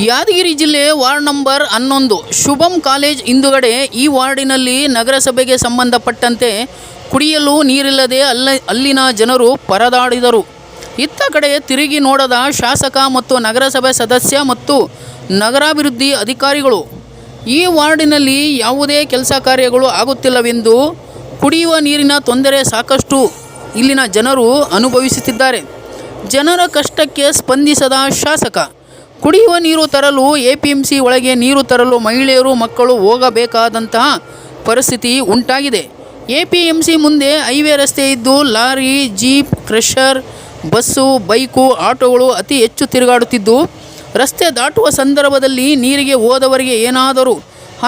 ಯಾದಗಿರಿ ಜಿಲ್ಲೆ ward number ಹನ್ನೊಂದು, ಶುಭಂ college ಹಿಂದುಗಡೆ ಈ ವಾರ್ಡಿನಲ್ಲಿ ನಗರಸಭೆಗೆ ಸಂಬಂಧಪಟ್ಟಂತೆ ಕುಡಿಯಲು ನೀರಿಲ್ಲದೆ ಅಲ್ಲ, ಅಲ್ಲಿನ ಜನರು ಪರದಾಡಿದರು. ಇತ್ತ ಕಡೆ ತಿರುಗಿ ನೋಡದ ಶಾಸಕ ಮತ್ತು ನಗರಸಭೆ ಸದಸ್ಯ ಮತ್ತು ನಗರಾಭಿವೃದ್ಧಿ ಅಧಿಕಾರಿಗಳು, ಈ ವಾರ್ಡಿನಲ್ಲಿ ಯಾವುದೇ ಕೆಲಸ ಕಾರ್ಯಗಳು ಆಗುತ್ತಿಲ್ಲವೆಂದು ಕುಡಿಯುವ ನೀರಿನ ತೊಂದರೆ ಸಾಕಷ್ಟು ಇಲ್ಲಿನ ಜನರು ಅನುಭವಿಸುತ್ತಿದ್ದಾರೆ. ಜನರ ಕಷ್ಟಕ್ಕೆ ಸ್ಪಂದಿಸದ ಶಾಸಕ ಕುಡಿಯುವ ನೀರು ತರಲು, ಎ ಪಿ ಎಂ ಸಿ ಒಳಗೆ ನೀರು ತರಲು ಮಹಿಳೆಯರು, ಮಕ್ಕಳು ಹೋಗಬೇಕಾದಂತಹ ಪರಿಸ್ಥಿತಿ ಉಂಟಾಗಿದೆ. ಎ ಪಿ ಎಂ ಸಿ ಮುಂದೆ ಹೈವೇ ರಸ್ತೆ ಇದ್ದು, lorry, jeep, crusher, bus, bike, ಆಟೋಗಳು ಅತಿ ಹೆಚ್ಚು ತಿರುಗಾಡುತ್ತಿದ್ದು, ರಸ್ತೆ ದಾಟುವ ಸಂದರ್ಭದಲ್ಲಿ ನೀರಿಗೆ ಹೋದವರಿಗೆ ಏನಾದರೂ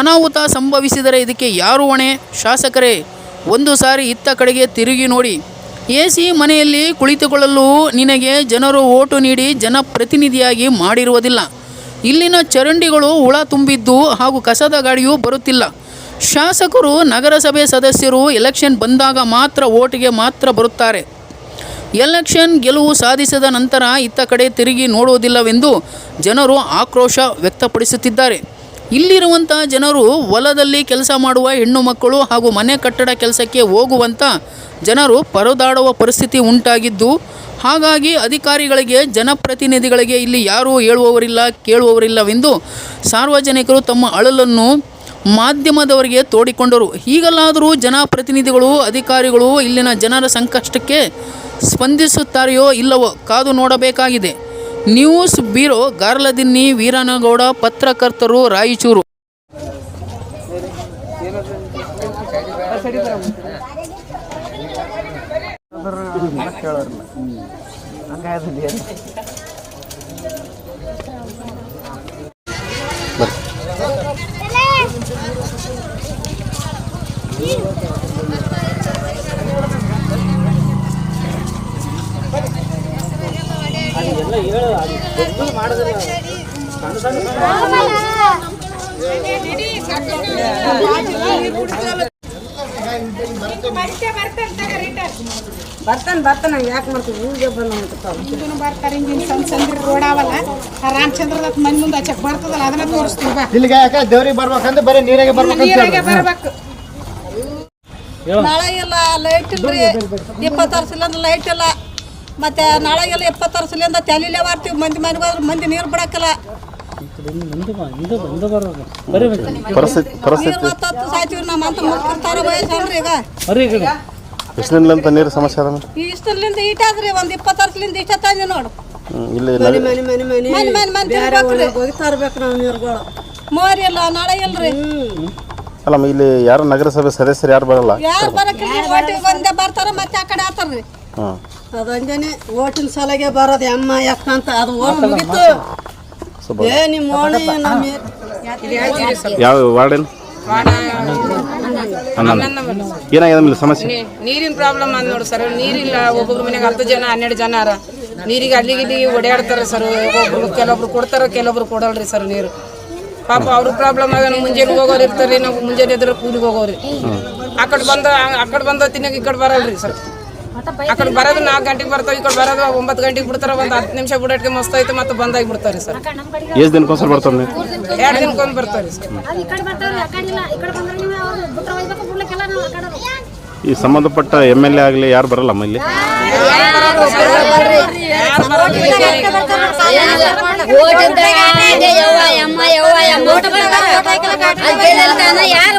ಅನಾಹುತ ಸಂಭವಿಸಿದರೆ ಇದಕ್ಕೆ ಯಾರು ಹೊಣೆ? ಶಾಸಕರೇ, ಒಂದು ಸಾರಿ ಇತ್ತ ಕಡೆಗೆ ತಿರುಗಿ ನೋಡಿ. ಎ ಸಿ ಮನೆಯಲ್ಲಿ ಕುಳಿತುಕೊಳ್ಳಲು ನಿನಗೆ ಜನರು ಓಟು ನೀಡಿ ಜನಪ್ರತಿನಿಧಿಯಾಗಿ ಮಾಡಿರುವುದಿಲ್ಲ. ಇಲ್ಲಿನ ಚರಂಡಿಗಳು ಹುಳ ತುಂಬಿದ್ದು ಹಾಗೂ ಕಸದ ಗಾಡಿಯೂ ಬರುತ್ತಿಲ್ಲ. ಶಾಸಕರು, ನಗರಸಭೆ ಸದಸ್ಯರು ಎಲೆಕ್ಷನ್ ಬಂದಾಗ ಮಾತ್ರ ಓಟಿಗೆ ಮಾತ್ರ ಬರುತ್ತಾರೆ. ಎಲೆಕ್ಷನ್ ಗೆಲುವು ಸಾಧಿಸಿದ ನಂತರ ಇತ್ತ ಕಡೆ ತಿರುಗಿ ನೋಡುವುದಿಲ್ಲವೆಂದು ಜನರು ಆಕ್ರೋಶ ವ್ಯಕ್ತಪಡಿಸುತ್ತಿದ್ದಾರೆ. ಇಲ್ಲಿರುವಂಥ ಜನರು ಹೊಲದಲ್ಲಿ ಕೆಲಸ ಮಾಡುವ ಹೆಣ್ಣು ಮಕ್ಕಳು ಹಾಗೂ ಮನೆ ಕಟ್ಟಡ ಕೆಲಸಕ್ಕೆ ಹೋಗುವಂಥ ಜನರು ಪರದಾಡುವ ಪರಿಸ್ಥಿತಿ ಉಂಟಾಗಿದ್ದು, ಹಾಗಾಗಿ ಅಧಿಕಾರಿಗಳಿಗೆ, ಜನಪ್ರತಿನಿಧಿಗಳಿಗೆ ಇಲ್ಲಿ ಯಾರೂ ಹೇಳುವವರಿಲ್ಲ, ಕೇಳುವವರಿಲ್ಲವೆಂದು ಸಾರ್ವಜನಿಕರು ತಮ್ಮ ಅಳಲನ್ನು ಮಾಧ್ಯಮದವರಿಗೆ ತೋಡಿಕೊಂಡರು. ಈಗಲಾದರೂ ಜನಪ್ರತಿನಿಧಿಗಳು, ಅಧಿಕಾರಿಗಳು ಇಲ್ಲಿನ ಜನರ ಸಂಕಷ್ಟಕ್ಕೆ ಸ್ಪಂದಿಸುತ್ತಾರೆಯೋ ಇಲ್ಲವೋ ಕಾದು ನೋಡಬೇಕಾಗಿದೆ. ನ್ಯೂಸ್ ಬ್ಯೂರೋ ಗಾರ್ಲದಿನ್ನಿ ವೀರನಗೌಡ ಪತ್ರಕರ್ತರು ರಾಯಚೂರು. ಬರ್ತಾನೆ ಬರ್ತಾನೆ ಯಾಕೆ ಮಾಡ್ತೀವಿ? ಬರ್ತಾರ ಬಂದು ಬರ್ತಾರೆ ಹಿಂಗೆ ಸಣ್ಣ ಸಣ್ಣ ರೋಡ್ ಅವಲ್ಲ ಆ ರಾಮಚಂದ್ರದ ಮನೆ ಮುಂದೆ ಚೆಕ್ ಬರ್ತದಲ್ಲ ಅದನ್ನ ತೋರಿಸ್ತೀವಿ ಬಾ. ಇಲ್ಲಿಗೆ ಯಾಕೆ? ದೇವ್ರಿಗೆ ಬರ್ಬೇಕಂದ್ರೆ ಬರೀ ನೀರಾಗೆ ಬರ್ಬೇಕು ನೀರಾಗೆ ಬರ್ಬೇಕು. ಮಳೆ ಇಲ್ಲ ಲೈಟ್ ಇಲ್ರಿ ಇಪ್ಪತ್ತಾರು ಸಿಲಿಂದ್ರ ಲೈಟ್ ಇಲ್ಲ ಮತ್ತೆ ನಾಳೆಗೆಲ್ಲ ಎಪ್ಪತ್ತಾರು ಸಲಿಂದ ತಲೆಲೇ ಮಾಡ್ತೀವಿ ಮಂದಿ ಮನೆ ಹೋದ್ರೆ ಮಂದಿ ನೀರು ಬಿಡಕ್ಕಲ್ಲ. ಸಾಯ್ತೀವಿ ನಮ್ಮ ಅಂತ ಈಗ. ನೀರು ಸಮಸ್ಯೆ ಅದ ಇಷ್ಟಲಿಂದ ಈ ಆದ್ರಿ ಒಂದು ಇಪ್ಪತ್ತು ವರ್ಷಲಿಂದ ಇಷ್ಟ ತಂದಿ ನೋಡು. ಇಲ್ಲಿ ಮೋರಿ ಇಲ್ಲ ನಾಳೆ ಇಲ್ರಿ ಇಲ್ಲಿ ಯಾರು ನಗರಸಭೆ ಸದಸ್ಯರು ಯಾರು ಬರಲ್ಲ? ಯಾರು ಬರಕ್ಕೆ ಒಂದೇ ಬರ್ತಾರ ಮತ್ತೆ ಆ ಕಡೆ ಆತಾರ್ರಿ. ಹಾಂ ಅದೊಂದೇನೆ ಓಟಿನ ಸಲಗೆ ಬರೋದು. ಅಮ್ಮ ಯಾಕ ಅಂತ ಅದು ಓಟ್ ಮುಗಿತು. ಏ ನಿಮ್ಮ ಓಣಿ ನಮ್ಮ ಯಾವ ವಾರ್ಡೇನು ಹನ್ನೊಂದು. ಏನಾಗಿದೆ ಸಮಸ್ಯೆ? ನೀರಿನ ಪ್ರಾಬ್ಲಮ್ ಅಂದ್ ನೋಡಿ ಸರ್ ನೀರಿಲ್ಲ ಒಬ್ಬೊಬ್ರ ಮನೆಗೆ ಹತ್ತು ಜನ ಹನ್ನೆರಡು ಜನ ಅರ. ನೀರಿಗೆ ಅಲ್ಲಿಗೆ ಇಲ್ಲಿಗೆ ಓಡಾಡ್ತಾರೆ ಸರ್ ಒಬ್ಬೊಬ್ರು ಕೆಲವೊಬ್ರು ಕೊಡ್ತಾರೆ ಕೆಲವೊಬ್ರು ಕೊಡಲ್ರಿ ಸರ್ ನೀರು. ಪಾಪ ಅವ್ರ ಪ್ರಾಬ್ಲಮ್ ಆಗ ಮುಂಜಾನೆ ಹೋಗೋರು ಇರ್ತಾರೆ ನಾವು ಮುಂಜಾನೆ ಎದ್ರ ಕೂಲಿಗೆ ಹೋಗೋರಿ. ಆ ಕಡೆ ಬಂದ ಆ ಕಡೆ ಬಂದ ತಿನ್ನಕ್ಕೆ ಈ ಕಡೆ ಬರಲ್ರಿ ಸರ್ ಆ ಕಡೆ ಬರೋದು ನಾಲ್ಕು ಗಂಟೆಗೆ ಬರ್ತಾವೆ ಈ ಕಡೆ ಬರೋದು ಒಂಬತ್ತು ಗಂಟೆಗೆ ಬಿಡ್ತಾರೆ ಒಂದು ಹತ್ತು ನಿಮಿಷ ಬಿಡೋಟ್ಗೆ ಮಸ್ತ್ ಐತೆ ಮತ್ತೆ ಬಂದಾಗಿ ಬಿಡ್ತಾರೆ ಸರ್. ಎಷ್ಟು ದಿನಕ್ಕೊಂದ್ಸಲ ಬರ್ತಾರೆ ನೀವು? ಎರಡು ದಿನಕ್ಕೊಂದು ಬರ್ತಾರೆ ಸರ್. ಈ ಸಂಬಂಧಪಟ್ಟ ಎಂ ಎಲ್ ಎ ಆಗಲಿ ಯಾರು ಬರಲ್ಲಮ್ಮ ಇಲ್ಲಿ? ಯಾರು